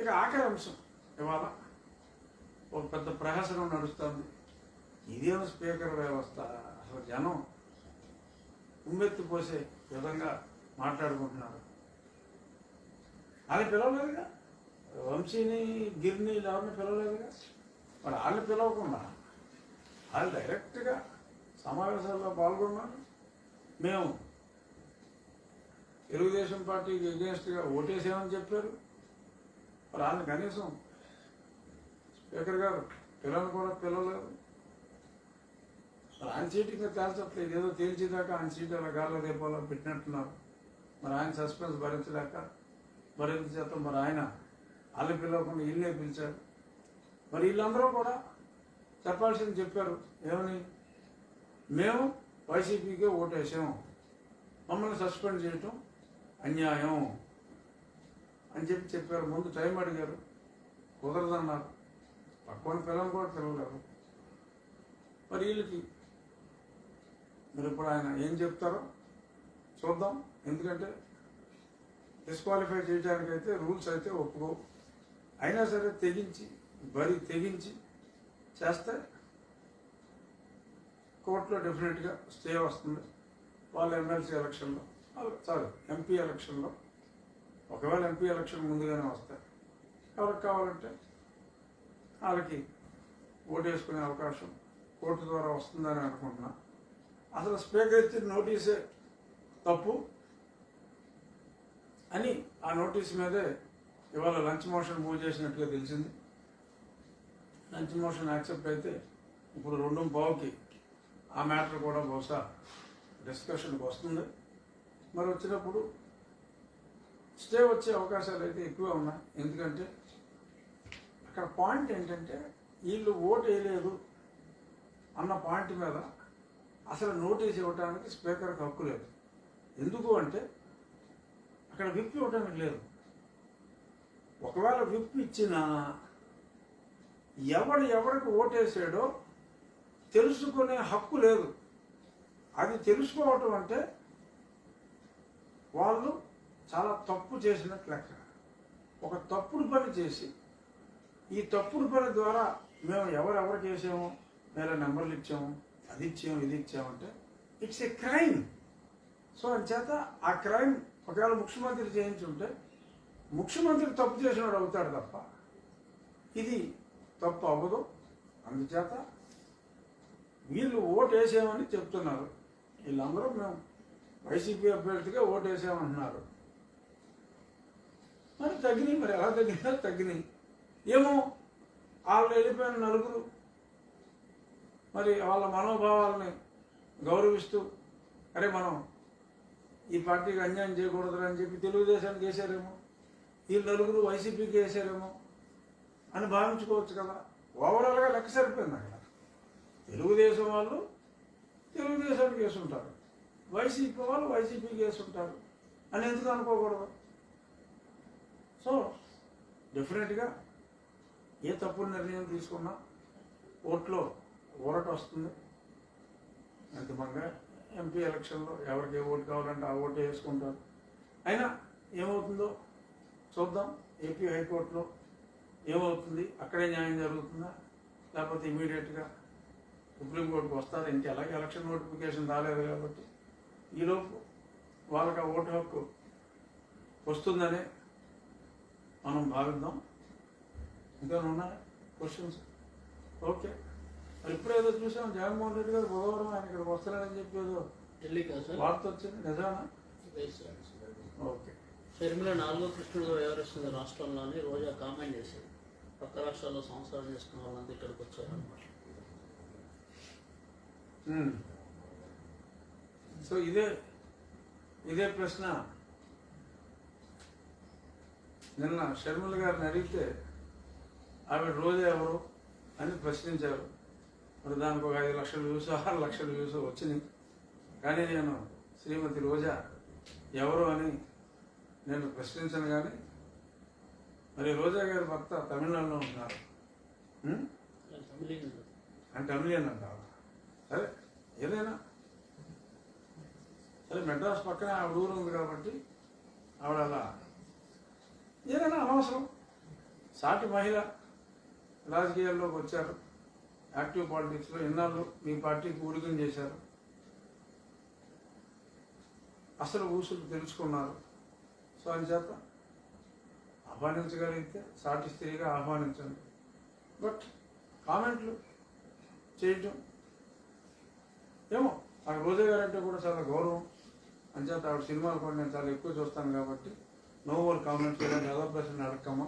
ఇక ఆఖరి అంశం. ఇవాళ ఒక పెద్ద ప్రహసనం నడుస్తుంది. ఇదేం స్పీకర్ వ్యవస్థ. అసలు జనం ఉమ్మెత్తి పోసే విధంగా మాట్లాడుకుంటున్నారు. వాళ్ళని పిలవలేదుగా? వంశీని గిరిని ఎవరిని పిలవలేదుగా? మరి వాళ్ళని పిలవకుండా వాళ్ళు డైరెక్ట్గా సమావేశాల్లో పాల్గొన్నారు. మేము తెలుగుదేశం పార్టీకి ఎగేన్స్ట్గా ఓటేసామని చెప్పారు. వాళ్ళని కనీసం స్పీకర్ గారు పిల్లలు కూడా పిల్లలు. మరి ఆయన సీట్ ఇంకా తేల్చట్లేదు. ఏదో తేల్చేదాకా ఆయన సీట్ అలా గాల్లో రేపాలో పెట్టినట్టున్నారు. మరి ఆయన సస్పెన్స్ భరించలేక భరించ చేత మరి ఆయన వాళ్ళని పిలవకుండా వీళ్ళే పిలిచారు మరి వీళ్ళందరూ కూడా చెప్పాల్సింది చెప్పారు. ఏమని? మేము వైసీపీకే ఓటేసాం. మమ్మల్ని సస్పెండ్ చేయటం అన్యాయం. అని చెప్పి చెప్పారు. ముందు టైం అడిగారు. కుదరదన్నారు. పక్కన పిల్లలు కూడా పిలవలేరు. మరి వీళ్ళకి మరి ఇప్పుడు ఆయన ఏం చెప్తారో చూద్దాం. ఎందుకంటే డిస్క్వాలిఫై చేయడానికి అయితే రూల్స్ అయితే ఒప్పుకో. అయినా సరే తెగించి బరి తెగించి చేస్తే కోర్టులో డెఫినెట్గా స్టే వస్తుంది. వాళ్ళ ఎమ్మెల్సీ ఎలక్షన్లో. సారీ ఎంపీ ఎలక్షన్లో. ఒకవేళ ఎంపీ ఎలక్షన్ ముందుగానే వస్తాయి. ఎవరికి కావాలంటే వాళ్ళకి ఓటు వేసుకునే అవకాశం కోర్టు ద్వారా వస్తుందని అనుకుంటున్నా. అసలు స్పీకర్ ఇచ్చిన నోటీసే తప్పు అని ఆ నోటీస్ మీదే ఇవాళ లంచ్ మోషన్ మూవ్ చేసినట్టుగా తెలిసింది. లంచ్ మోషన్ యాక్సెప్ట్ అయితే ఇప్పుడు రెండు బావుకి ఆ మ్యాటర్ కూడా బహుశా డిస్కషన్కి వస్తుంది. మరి వచ్చినప్పుడు స్టే వచ్చే అవకాశాలు అయితే ఎక్కువ ఉన్నాయి. ఎందుకంటే అక్కడ పాయింట్ ఏంటంటే వీళ్ళు ఓటు వేయలేదు అన్న పాయింట్ మీద అసలు నోటీస్ ఇవ్వడానికి స్పీకర్కి హక్కు లేదు. ఎందుకు అంటే అక్కడ విప్ ఇవ్వడానికి లేదు. ఒకవేళ విప్ ఇచ్చినా ఎవడు ఎవరికి ఓటేసాడో తెలుసుకునే హక్కు లేదు. అది తెలుసుకోవటం అంటే వాళ్ళు చాలా తప్పు చేసినట్లు లెక్క. ఒక తప్పుడు పని చేసి ఈ తప్పుడు పని ద్వారా మేము ఎవరెవరు చేసాము వేరే నెంబర్లు ఇచ్చాము అది ఇచ్చాము ఇది ఇచ్చామంటే ఇట్స్ ఏ క్రైమ్. సో అంచేత ఆ క్రైమ్ ఒకవేళ ముఖ్యమంత్రి చేయించుంటే ముఖ్యమంత్రి తప్పు చేసినాడు అవుతాడు తప్ప ఇది తప్పు అవ్వదు. అందుచేత వీళ్ళు ఓటు వేసామని చెప్తున్నారు. వీళ్ళందరూ మేము వైసీపీ అభ్యర్థిగా ఓటు వేసామంటున్నారు మరి తగ్గినాయి మరి ఎలా తగ్గినా తగ్గినాయి. ఏమో వాళ్ళు వెళ్ళిపోయిన నలుగురు మరి వాళ్ళ మనోభావాలని గౌరవిస్తూ అరే మనం ఈ పార్టీకి అన్యాయం చేయకూడదు అని చెప్పి తెలుగుదేశానికి వేసారేమో ఈ నలుగురు వైసీపీకి వేసారేమో అని భావించుకోవచ్చు కదా. ఓవరాల్గా లెక్క సరిపోయింది అక్కడ తెలుగుదేశం వాళ్ళు తెలుగుదేశానికి వేసుంటారు. వైసీపీ వాళ్ళు వైసీపీకి వేసుంటారు. అని ఎందుకు అనుకోకూడదు? సో డెఫినెట్గా ఏ తప్పుడు నిర్ణయం తీసుకున్నా ఓట్లో ఊరట వస్తుంది. అంతిమంగా ఎంపీ ఎలక్షన్లో ఎవరికి ఏ ఓటు కావాలంటే ఆ ఓటు వేసుకుంటారు. అయినా ఏమవుతుందో చూద్దాం. ఏపీ హైకోర్టులో ఏమవుతుంది? అక్కడే న్యాయం జరుగుతుందా? లేకపోతే ఇమీడియట్గా సుప్రీంకోర్టుకు వస్తారు? ఇంక ఎలాగే ఎలక్షన్ నోటిఫికేషన్ రాలేదు కాబట్టి ఈలోపు వాళ్ళకి ఆ ఓటు హక్కు వస్తుందని మనం భావిద్దాం ఇంకా ఉన్నాయా? క్వశ్చన్స్ ఓకే మరి ఇప్పుడేదో చూసాం జగన్మోహన్ రెడ్డి గారు బుధవారం ఆయన ఇక్కడికి వస్తారని చెప్పి ఏదో వార్త వచ్చింది. నిజానా. ఓకే షర్మిల నాలుగో కృష్ణుడు వ్యవహరిస్తుంది రాష్ట్రంలోని రోజా కామెంట్ చేశారు. పక్క రాష్ట్రాల్లో సంసారం చేసుకున్న వాళ్ళంతా ఇక్కడికి వచ్చారు అనమాట మ్మ్. సో ఇదే ఇదే ప్రశ్న. నిన్న షర్మిల గారిని అడిగితే ఆవిడ రోజు ఎవరు? అని ప్రశ్నించారు. మరి దానికి ఒక ఐదు లక్షల వ్యూస్ ఆరు లక్షల వ్యూస్ వచ్చినాయి. కానీ నేను శ్రీమతి రోజా ఎవరు? అని నేను ప్రశ్నించను కానీ మరి రోజా గారి భర్త తమిళనాడులో ఉన్నారు. అంటే తమిళన్ అంటారు సరే ఏదైనా. సరే మెడ్రాస్ పక్కనే ఆవిడ ఊరు ఉంది కాబట్టి ఆవిడ అలా ఏదైనా అనవసరం. సాటి మహిళ రాజకీయాల్లోకి వచ్చారు. యాక్టివ్ పాలిటిక్స్లో ఎన్నాళ్ళు మీ పార్టీకి ఊడికం చేశారు? అసలు ఊసులు తెలుసుకున్నారు. సో చేత ఆహ్వానించగలిగితే సాటి స్త్రీగా ఆహ్వానించండి. బట్ కామెంట్లు చేయటం ఏమో నాకు రోజా గారు అంటే కూడా చాలా గౌరవం. అంచేత ఆవిడ సినిమాలు కూడా నేను చాలా ఎక్కువ చూస్తాను కాబట్టి நோ ஒரு காமெண்ட்ஸ் நல்லா பேச நடக்கமா